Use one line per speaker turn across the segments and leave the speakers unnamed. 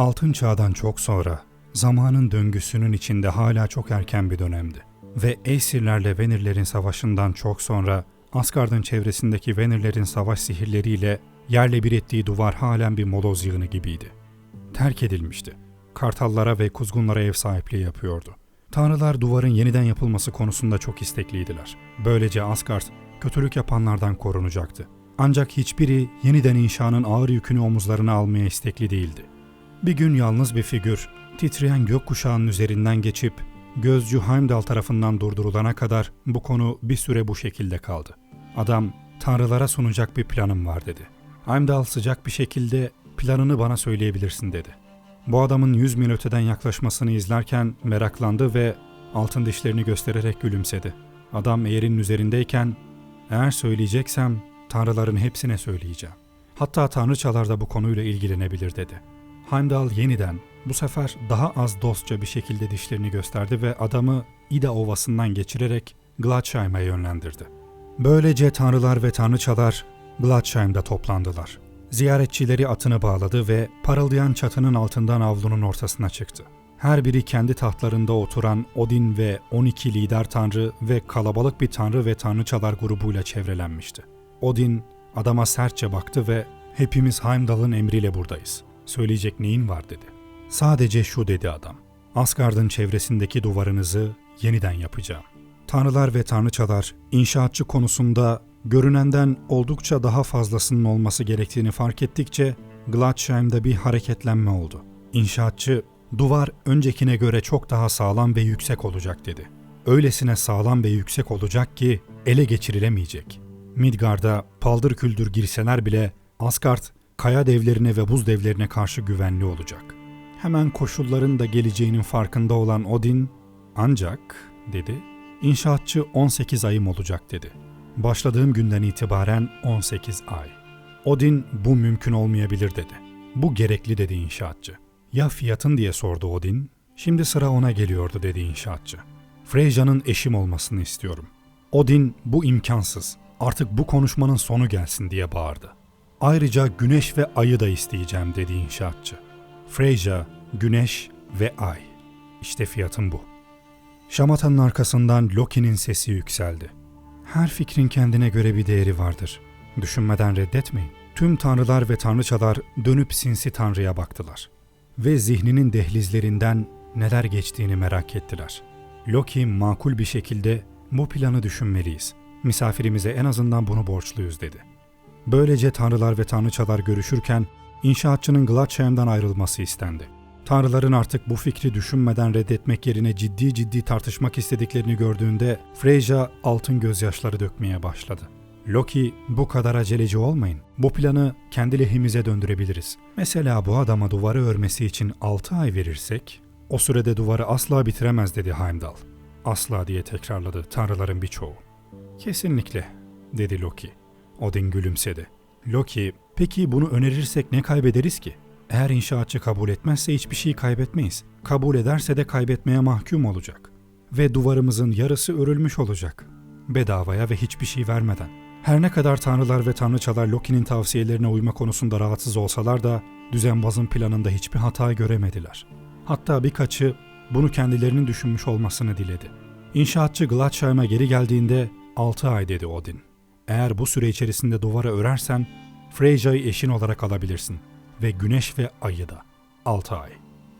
Altın Çağ'dan çok sonra, zamanın döngüsünün içinde hala çok erken bir dönemdi. Ve Aesirlerle Venirlerin savaşından çok sonra, Asgard'ın çevresindeki Venirlerin savaş sihirleriyle yerle bir ettiği duvar halen bir moloz yığını gibiydi. Terk edilmişti. Kartallara ve kuzgunlara ev sahipliği yapıyordu. Tanrılar duvarın yeniden yapılması konusunda çok istekliydiler. Böylece Asgard, kötülük yapanlardan korunacaktı. Ancak hiçbiri yeniden inşanın ağır yükünü omuzlarına almaya istekli değildi. Bir gün yalnız bir figür, titreyen gökkuşağının üzerinden geçip, gözcü Heimdall tarafından durdurulana kadar bu konu bir süre bu şekilde kaldı. Adam, tanrılara sunacak bir planım var dedi. Heimdall sıcak bir şekilde planını bana söyleyebilirsin dedi. Bu adamın yüz mil öteden yaklaşmasını izlerken meraklandı ve altın dişlerini göstererek gülümsedi. Adam eğerin üzerindeyken, eğer söyleyeceksem tanrıların hepsine söyleyeceğim. Hatta tanrıçalar da bu konuyla ilgilenebilir dedi. Heimdall yeniden, bu sefer daha az dostça bir şekilde dişlerini gösterdi ve adamı Ida Ovası'ndan geçirerek Gladsheim'e yönlendirdi. Böylece tanrılar ve tanrıçalar Gladsheim'de toplandılar. Ziyaretçileri atını bağladı ve parıldayan çatının altından avlunun ortasına çıktı. Her biri kendi tahtlarında oturan Odin ve 12 lider tanrı ve kalabalık bir tanrı ve tanrıçalar grubuyla çevrelenmişti. Odin adama sertçe baktı ve hepimiz Heimdall'ın emriyle buradayız. Söyleyecek neyin var dedi. Sadece şu dedi adam. Asgard'ın çevresindeki duvarınızı yeniden yapacağım. Tanrılar ve tanrıçalar inşaatçı konusunda görünenden oldukça daha fazlasının olması gerektiğini fark ettikçe Gladsheim'de bir hareketlenme oldu. İnşaatçı, duvar öncekine göre çok daha sağlam ve yüksek olacak dedi. Öylesine sağlam ve yüksek olacak ki ele geçirilemeyecek. Midgard'a paldır küldür girseler bile Asgard, kaya devlerine ve buz devlerine karşı güvenli olacak. Hemen koşulların da geleceğinin farkında olan Odin, ancak dedi, inşaatçı 18 ayım olacak dedi. Başladığım günden itibaren 18 ay. Odin bu mümkün olmayabilir dedi. Bu gerekli dedi inşaatçı. Ya fiyatın diye sordu Odin. Şimdi sıra ona geliyordu dedi inşaatçı. Freyja'nın eşim olmasını istiyorum. Odin bu imkansız. Artık bu konuşmanın sonu gelsin diye bağırdı. Ayrıca güneş ve ayı da isteyeceğim dedi inşaatçı. Freyja, güneş ve ay. İşte fiyatım bu. Şamata'nın arkasından Loki'nin sesi yükseldi. Her fikrin kendine göre bir değeri vardır. Düşünmeden reddetmeyin. Tüm tanrılar ve tanrıçalar dönüp sinsi tanrıya baktılar. Ve zihninin dehlizlerinden neler geçtiğini merak ettiler. Loki makul bir şekilde bu planı düşünmeliyiz. Misafirimize en azından bunu borçluyuz dedi. Böylece tanrılar ve tanrıçalar görüşürken inşaatçının Gladsheim'den ayrılması istendi. Tanrıların artık bu fikri düşünmeden reddetmek yerine ciddi ciddi tartışmak istediklerini gördüğünde Freyja altın gözyaşları dökmeye başladı. Loki bu kadar aceleci olmayın. Bu planı kendi lehimize döndürebiliriz. Mesela bu adama duvarı örmesi için 6 ay verirsek o sürede duvarı asla bitiremez dedi Heimdall. Asla diye tekrarladı tanrıların birçoğu. Kesinlikle dedi Loki. Odin gülümsedi. Loki, peki bunu önerirsek ne kaybederiz ki? Eğer inşaatçı kabul etmezse hiçbir şey kaybetmeyiz. Kabul ederse de kaybetmeye mahkum olacak. Ve duvarımızın yarısı örülmüş olacak. Bedavaya ve hiçbir şey vermeden. Her ne kadar tanrılar ve tanrıçalar Loki'nin tavsiyelerine uyma konusunda rahatsız olsalar da düzenbazın planında hiçbir hata göremediler. Hatta birkaçı bunu kendilerinin düşünmüş olmasını diledi. İnşaatçı Gladsheim'e geri geldiğinde 6 ay dedi Odin. Eğer bu süre içerisinde duvara örersen Freyja'yı eşin olarak alabilirsin ve güneş ve ayı da. 6 ay.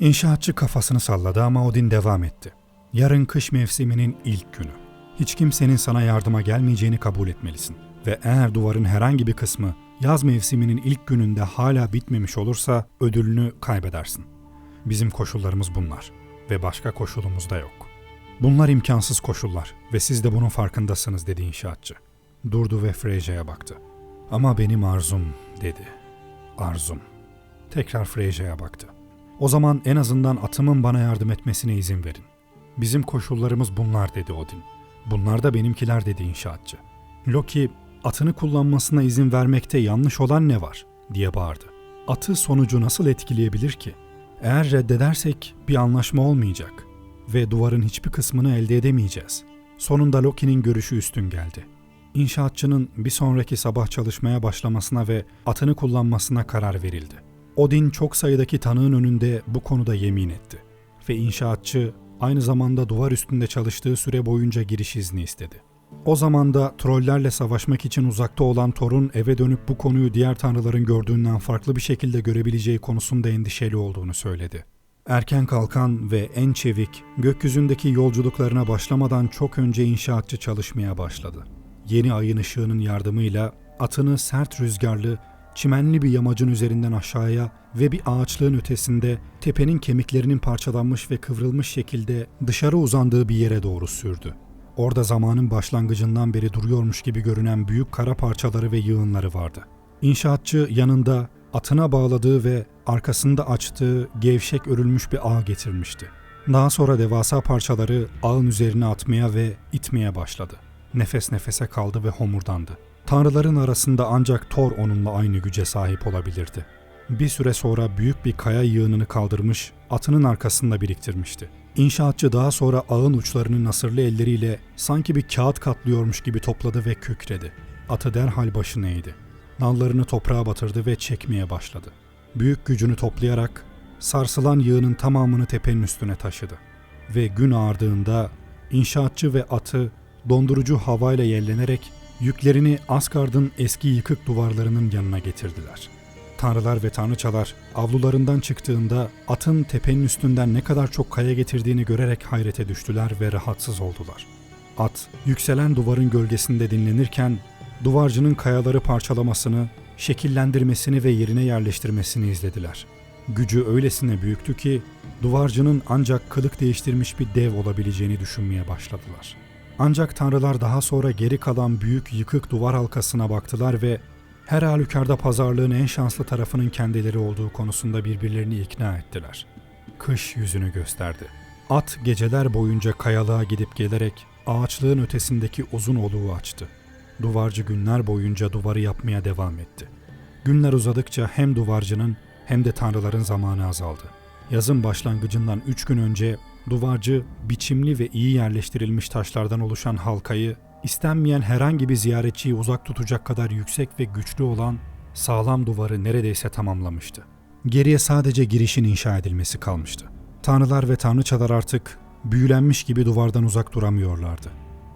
İnşaatçı kafasını salladı ama Odin devam etti. Yarın kış mevsiminin ilk günü. Hiç kimsenin sana yardıma gelmeyeceğini kabul etmelisin. Ve eğer duvarın herhangi bir kısmı yaz mevsiminin ilk gününde hala bitmemiş olursa ödülünü kaybedersin. Bizim koşullarımız bunlar ve başka koşulumuz da yok. Bunlar imkansız koşullar ve siz de bunun farkındasınız dedi inşaatçı. Durdu ve Freyja'ya baktı. Ama benim arzum dedi. Arzum. Tekrar Freyja'ya baktı. O zaman en azından atımın bana yardım etmesine izin verin. Bizim koşullarımız bunlar dedi Odin. Bunlar da benimkiler dedi inşaatçı. Loki atını kullanmasına izin vermekte yanlış olan ne var diye bağırdı. Atı sonucu nasıl etkileyebilir ki? Eğer reddedersek bir anlaşma olmayacak ve duvarın hiçbir kısmını elde edemeyeceğiz. Sonunda Loki'nin görüşü üstün geldi. İnşaatçının bir sonraki sabah çalışmaya başlamasına ve atını kullanmasına karar verildi. Odin çok sayıdaki tanığın önünde bu konuda yemin etti. Ve inşaatçı aynı zamanda duvar üstünde çalıştığı süre boyunca giriş izni istedi. O zaman da trollerle savaşmak için uzakta olan Thor'un eve dönüp bu konuyu diğer tanrıların gördüğünden farklı bir şekilde görebileceği konusunda endişeli olduğunu söyledi. Erken kalkan ve en çevik, gökyüzündeki yolculuklarına başlamadan çok önce inşaatçı çalışmaya başladı. Yeni ayın ışığının yardımıyla atını sert rüzgarlı, çimenli bir yamacın üzerinden aşağıya ve bir ağaçlığın ötesinde tepenin kemiklerinin parçalanmış ve kıvrılmış şekilde dışarı uzandığı bir yere doğru sürdü. Orada zamanın başlangıcından beri duruyormuş gibi görünen büyük kara parçaları ve yığınları vardı. İnşaatçı yanında atına bağladığı ve arkasında açtığı gevşek örülmüş bir ağ getirmişti. Daha sonra devasa parçaları ağın üzerine atmaya ve itmeye başladı. Nefes nefese kaldı ve homurdandı. Tanrıların arasında ancak Thor onunla aynı güce sahip olabilirdi. Bir süre sonra büyük bir kaya yığınını kaldırmış, atının arkasında biriktirmişti. İnşaatçı daha sonra ağın uçlarını nasırlı elleriyle sanki bir kağıt katlıyormuş gibi topladı ve kükredi. Atı derhal başını eğdi. Nallarını toprağa batırdı ve çekmeye başladı. Büyük gücünü toplayarak sarsılan yığının tamamını tepenin üstüne taşıdı. Ve gün ağardığında inşaatçı ve atı dondurucu havayla yellenerek yüklerini Asgard'ın eski yıkık duvarlarının yanına getirdiler. Tanrılar ve tanrıçalar avlularından çıktığında atın tepenin üstünden ne kadar çok kaya getirdiğini görerek hayrete düştüler ve rahatsız oldular. At yükselen duvarın gölgesinde dinlenirken duvarcının kayaları parçalamasını, şekillendirmesini ve yerine yerleştirmesini izlediler. Gücü öylesine büyüktü ki duvarcının ancak kılık değiştirmiş bir dev olabileceğini düşünmeye başladılar. Ancak tanrılar daha sonra geri kalan büyük yıkık duvar halkasına baktılar ve her halükarda pazarlığın en şanslı tarafının kendileri olduğu konusunda birbirlerini ikna ettiler. Kış yüzünü gösterdi. At geceler boyunca kayalığa gidip gelerek ağaçlığın ötesindeki uzun oluğu açtı. Duvarcı günler boyunca duvarı yapmaya devam etti. Günler uzadıkça hem duvarcının hem de tanrıların zamanı azaldı. Yazın başlangıcından üç gün önce duvarcı biçimli ve iyi yerleştirilmiş taşlardan oluşan halkayı istenmeyen herhangi bir ziyaretçiyi uzak tutacak kadar yüksek ve güçlü olan sağlam duvarı neredeyse tamamlamıştı. Geriye sadece girişin inşa edilmesi kalmıştı. Tanrılar ve tanrıçalar artık büyülenmiş gibi duvardan uzak duramıyorlardı.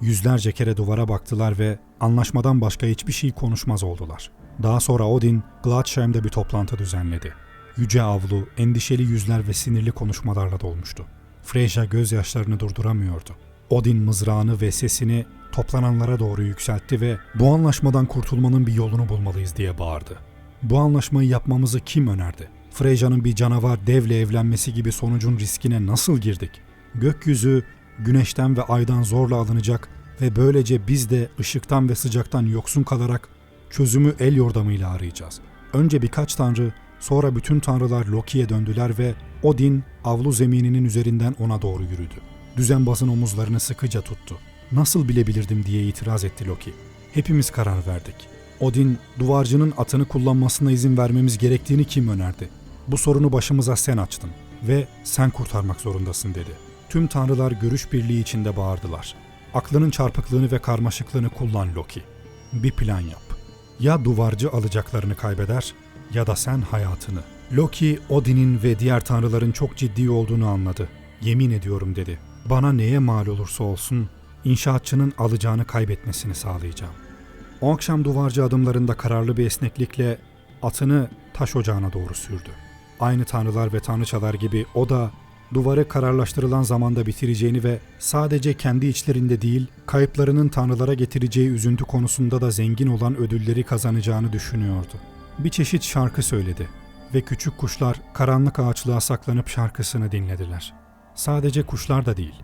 Yüzlerce kere duvara baktılar ve anlaşmadan başka hiçbir şey konuşmaz oldular. Daha sonra Odin, Gladsheim'de bir toplantı düzenledi. Yüce avlu, endişeli yüzler ve sinirli konuşmalarla dolmuştu. Freyja gözyaşlarını durduramıyordu. Odin mızrağını ve sesini toplananlara doğru yükseltti ve bu anlaşmadan kurtulmanın bir yolunu bulmalıyız diye bağırdı. Bu anlaşmayı yapmamızı kim önerdi? Freyja'nın bir canavar devle evlenmesi gibi sonucun riskine nasıl girdik? Gökyüzü güneşten ve aydan zorla alınacak ve böylece biz de ışıktan ve sıcaktan yoksun kalarak çözümü el yordamıyla arayacağız. Önce birkaç tanrı, sonra bütün tanrılar Loki'ye döndüler ve Odin avlu zemininin üzerinden ona doğru yürüdü. Düzenbazın omuzlarını sıkıca tuttu. Nasıl bilebilirdim diye itiraz etti Loki. Hepimiz karar verdik. Odin, duvarcının atını kullanmasına izin vermemiz gerektiğini kim önerdi? Bu sorunu başımıza sen açtın ve sen kurtarmak zorundasın dedi. Tüm tanrılar görüş birliği içinde bağırdılar. Aklının çarpıklığını ve karmaşıklığını kullan Loki. Bir plan yap. Ya duvarcı alacaklarını kaybeder ya da sen hayatını. Loki, Odin'in ve diğer tanrıların çok ciddi olduğunu anladı. Yemin ediyorum dedi. Bana neye mal olursa olsun inşaatçının alacağını kaybetmesini sağlayacağım. O akşam duvarcı adımlarında kararlı bir esneklikle atını taş ocağına doğru sürdü. Aynı tanrılar ve tanrıçalar gibi o da duvarı kararlaştırılan zamanda bitireceğini ve sadece kendi içlerinde değil, kayıplarının tanrılara getireceği üzüntü konusunda da zengin olan ödülleri kazanacağını düşünüyordu. Bir çeşit şarkı söyledi ve küçük kuşlar karanlık ağaçlığa saklanıp şarkısını dinlediler. Sadece kuşlar da değil,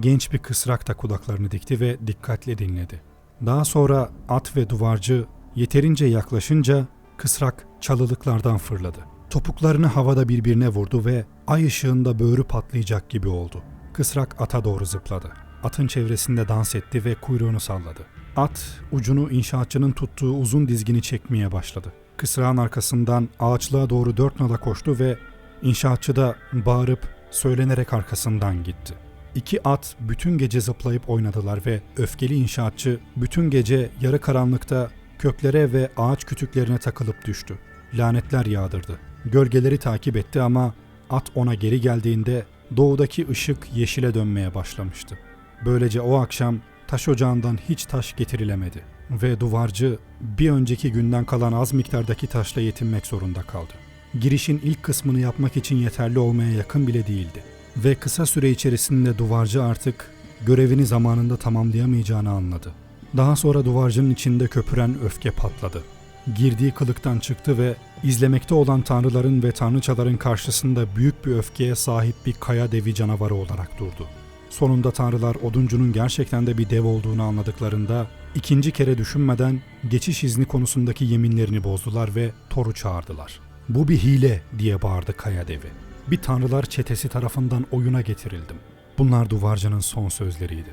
genç bir kısrak da kulaklarını dikti ve dikkatle dinledi. Daha sonra at ve duvarcı yeterince yaklaşınca kısrak çalılıklardan fırladı. Topuklarını havada birbirine vurdu ve ay ışığında böğrü patlayacak gibi oldu. Kısrak ata doğru zıpladı. Atın çevresinde dans etti ve kuyruğunu salladı. At ucunu inşaatçının tuttuğu uzun dizgini çekmeye başladı. Kısrağın arkasından ağaçlığa doğru dört nala koştu ve inşaatçı da bağırıp söylenerek arkasından gitti. İki at bütün gece zıplayıp oynadılar ve öfkeli inşaatçı bütün gece yarı karanlıkta köklere ve ağaç kütüklerine takılıp düştü. Lanetler yağdırdı. Gölgeleri takip etti ama at ona geri geldiğinde doğudaki ışık yeşile dönmeye başlamıştı. Böylece o akşam taş ocağından hiç taş getirilemedi ve duvarcı bir önceki günden kalan az miktardaki taşla yetinmek zorunda kaldı. Girişin ilk kısmını yapmak için yeterli olmaya yakın bile değildi ve kısa süre içerisinde duvarcı artık görevini zamanında tamamlayamayacağını anladı. Daha sonra duvarcının içinde köpüren öfke patladı. Girdiği kılıktan çıktı ve izlemekte olan tanrıların ve tanrıçaların karşısında büyük bir öfkeye sahip bir kaya devi canavarı olarak durdu. Sonunda tanrılar oduncunun gerçekten de bir dev olduğunu anladıklarında ikinci kere düşünmeden geçiş izni konusundaki yeminlerini bozdular ve Thor'u çağırdılar. Bu bir hile diye bağırdı kaya devi. Bir tanrılar çetesi tarafından oyuna getirildim. Bunlar duvarcının son sözleriydi.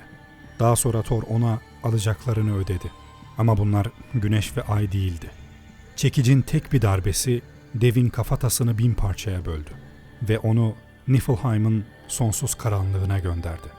Daha sonra Thor ona alacaklarını ödedi. Ama bunlar güneş ve ay değildi. Çekicin tek bir darbesi devin kafatasını bin parçaya böldü ve onu Niflheim'ın sonsuz karanlığına gönderdi.